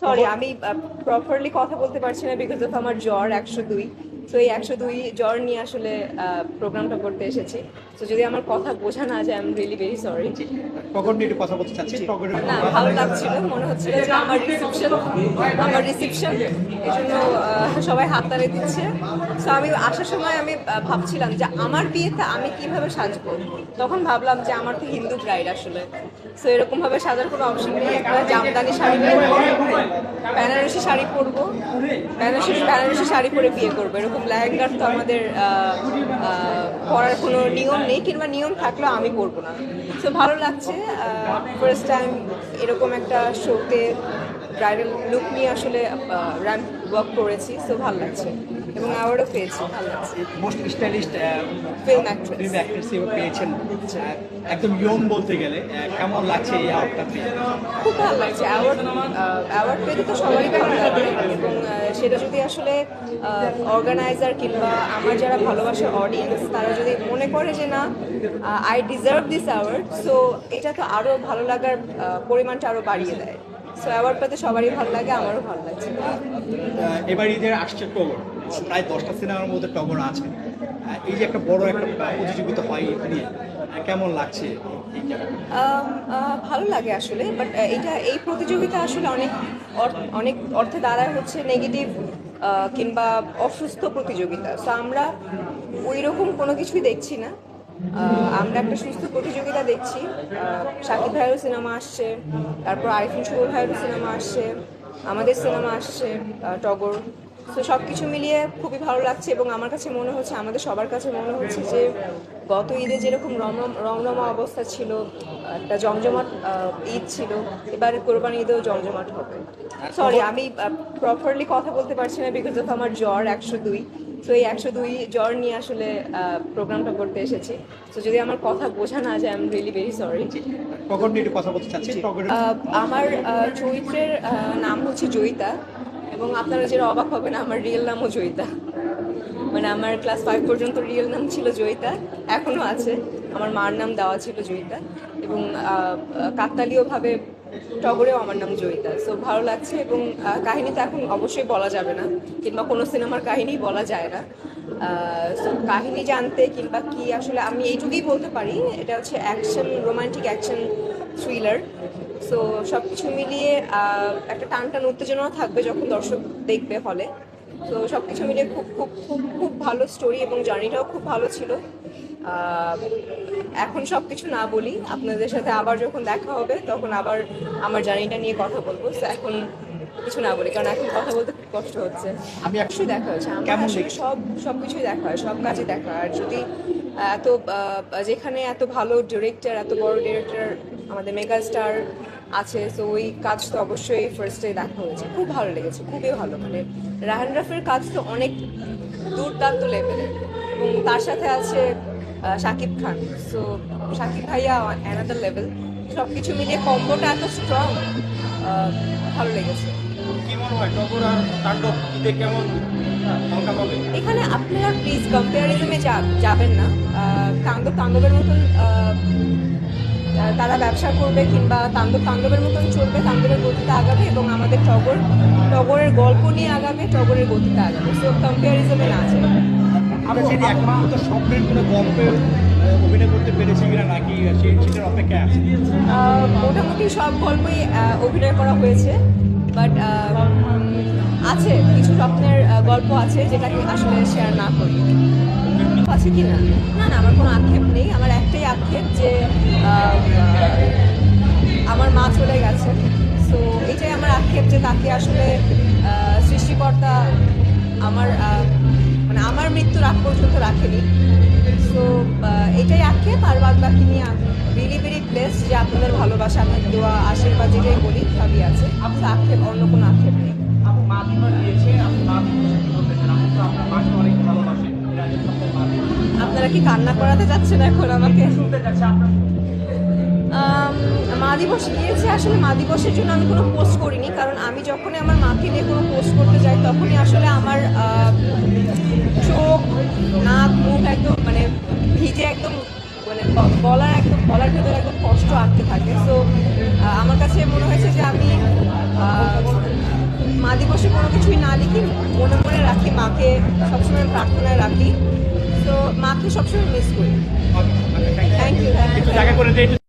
Sorry আমি properly কথা বলতে পারছি না বিকজ অফ আমার জ্বর একশো দুই। তো এই একশো দুই জ্বর নিয়ে আসলে প্রোগ্রামটা করতে এসেছি। তো যদি আমার কথা বোঝা না যায় I am really very sorry নিয়ে কথা বলতে চাচ্ছি। না ভালো লাগছিল। মনে হচ্ছিল যে আমার রিসেপশন আমার রিসেপশন এই জন্য সবাই হাততালি দিচ্ছে। তো আমি আসার সময় আমি ভাবছিলাম যে আমার বিয়েতে আমি কীভাবে সাজবো? তখন ভাবলাম যে আমার তো হিন্দু ব্রাইড আসলে। তো এরকম ভাবে সাজার কোনো অপশন নেই। একটা জামদানি শাড়ি বেনারসি শাড়ি পরবো বেনারসি বেনারসি শাড়ি পরে বিয়ে করব। এরকম লেহেঙ্গার তো আমাদের আহ, কোনো নিয়ম নেই কিংবা নিয়ম থাকলেও আমি পড়ব না। সো ভালো লাগছে ফার্স্ট টাইম এরকম একটা শোতে ব্রাইডাল লুক নিয়ে আসলে র্যাম্প ওয়ার্ক করেছি সো ভালো লাগছে। এবং অ্যাওয়ার্ডও পেয়েছি ভালো লাগছে। Most stylish film actress film actress পেয়েছেন। একদম ইয়ং বলতে গেলে কেমন লাগছে এই অ্যাওয়ার্ডটা পেয়ে? খুব ভালো লাগছে। অ্যাওয়ার্ড অ্যাওয়ার্ড পেতে তো সবারই ভালো লাগে। এবং সেটা যদি আসলে অর্গানাইজার কিংবা আমার যারা ভালোবাসে অডিয়েন্স তারা যদি মনে করে যে না I deserve this award so এটা তো আরও ভালো লাগার পরিমাণটা আরও বাড়িয়ে দেয়। সো অ্যাওয়ার্ড পেতে সবারই ভালো লাগে আমারও ভালো লাগছে এবার ঈদের আসছে টগর। প্রায় দশটা সিনেমার মধ্যে টগর আছে। এই যে একটা বড় একটা প্রতিযোগিতা হয় ঈদ নিয়ে কেমন লাগছে ভালো লাগে আসলে বাট এটা এই প্রতিযোগিতা আসলে অনেক অনেক অর্থে দাঁড়ায় হচ্ছে নেগেটিভ কিংবা অসুস্থ প্রতিযোগিতা। সো আমরা ওই রকম কোনো কিছুই দেখছি না। আমরা একটা সুস্থ প্রতিযোগিতা দেখছি। শাকিব ভাইয়েরও সিনেমা আসছে তারপর আরিফিন শুভ ভাইয়েরও সিনেমা আসছে আমাদের সিনেমা আসছে টগর। তো সব কিছু মিলিয়ে খুবই ভালো লাগছে এবং আমার কাছে মনে হচ্ছে আমাদের সবার কাছে মনে হচ্ছে যে গত ঈদে যেরকম রমরম রমরমা অবস্থা ছিল একটা জমজমাট ঈদ ছিল এবার কোরবানি ঈদেও জমজমাট হবে। সরি আমি প্রপারলি কথা বলতে পারছি না বিকজ অফ আমার জ্বর একশো দুই। তো এই একশো দুই জ্বর নিয়ে আসলে প্রোগ্রামটা করতে এসেছি। তো যদি আমার কথা বোঝা না যায় I am really very sorry কথা বলতে চাচ্ছি আমার চরিত্রের নাম হচ্ছে জয়িতা এবং আপনারা যেটা অবাক হবেন আমার রিয়েল নামও জয়িতা। মানে আমার ক্লাস ফাইভ পর্যন্ত রিয়েল নাম ছিল জয়িতা এখনও আছে। আমার মার নাম দেওয়া ছিল জয়িতা এবং কাকতালীয়ভাবে টগরেও আমার নাম জয়িতা। সো ভালো লাগছে এবং কাহিনী তো এখন অবশ্যই বলা যাবে না, কিংবা কোনো সিনেমার কাহিনী বলা যায় না। সো কাহিনী জানতে কিংবা কি আসলে আমি এইটুকুই বলতে পারি, এটা হচ্ছে action romantic action thriller so সব কিছু মিলিয়ে একটা টান টান উত্তেজনাও থাকবে যখন দর্শক দেখবে হলে তো সব কিছু মিলিয়ে খুব খুব খুব খুব ভালো স্টোরি এবং জার্নিটাও খুব ভালো ছিল। এখন সব কিছু না বলি আপনাদের সাথে আবার যখন দেখা হবে তখন আবার আমার জার্নিটা নিয়ে কথা বলব। এখন কিছু না বলি কারণ এখন কথা বলতে খুব কষ্ট হচ্ছে। আমি এক- অবশ্যই দেখা হয়েছে। আমার সব সব কিছুই দেখা হয় সব কাজই দেখা হয়। আর যদি এত যেখানে এত ভালো ডিরেক্টর এত বড় ডিরেক্টর আমাদের মেগা স্টার আছে তো ওই কাজ তো অবশ্যই ফার্স্টে দেখা হয়েছে। খুব ভালো লেগেছে খুবই ভালো। মানে রাহান রাফের কাজ তো অনেক দুর্দান্ত লেভেলের এবং তার সাথে আছে শাকিব খান। সো শাকিব ভাইয়া অ্যানাদার লেভেল সব কিছু মিলিয়ে কম্বোটা এত স্ট্রং ভালো লেগেছে। কি মনে হয় টগর আর তাণ্ডব কেমন এখানে আপনারা প্লিজ কম্পারিজমে যাবেন না। তাণ্ডব তাণ্ডবের মতন তারা ব্যবসা করবে কিংবা তাণ্ডব তাণ্ডবের মতন চলবে তাণ্ডবের গতিতে আগাবে এবং আমাদের টগর টগরের গল্প নিয়ে আগাবে টগরের গতিতে আগাবে। সো কম্পারিজমে না যায় আমরা এখন পর্যন্ত স্বপ্নের কোনো গল্পে অভিনয় করতে পেরেছি কিনা নাকি সেটার অপেক্ষায় আছে? মোটামুটি সব গল্পই অভিনয় করা হয়েছে বাট আছে, কিছু স্বপ্নের গল্প আছে যেটাকে আসলে শেয়ার না করি। আছে কি না? না না, আমার কোনো আক্ষেপ নেই। আমার একটাই আক্ষেপ যে আমার মা চলে গেছে। সো এটাই আমার আক্ষেপ যে তাকে আসলে সৃষ্টিকর্তা আমার আমার মৃত্যুর আগ পর্যন্ত রাখেনি। সো এটাই আক্ষেপ আর বাদ বাকি নিয়ে ভেরি ভেরি প্লেস যে আপনাদের ভালোবাসা আপনাদের দোয়া আশীর্বাদ যেটাই বলি সবই আছে। So, আক্ষেপ অন্য কোনো আক্ষেপ নেই। আপনারা কি কান্না করাতে যাচ্ছেন এখন আমাকে? মা দিবস গিয়েছে আসলে মা দিবসের জন্য আমি কোনো পোস্ট করিনি কারণ আমি যখনই আমার মাকে নিয়ে কোনো পোস্ট করতে যাই তখনই আসলে আমার চোখ নাক মুখ একদম মানে ভিজে একদম মানে গলার একদম গলার ভেতরে একদম কষ্ট আঁকতে থাকে। সো আমার কাছে মনে হয়েছে যে আমি মা দিবসে কোনো কিছুই না লিখি মনে মনে রাখি মাকে সবসময় প্রার্থনায় রাখি। তো মাকে সবসময় মিস করি। Thank you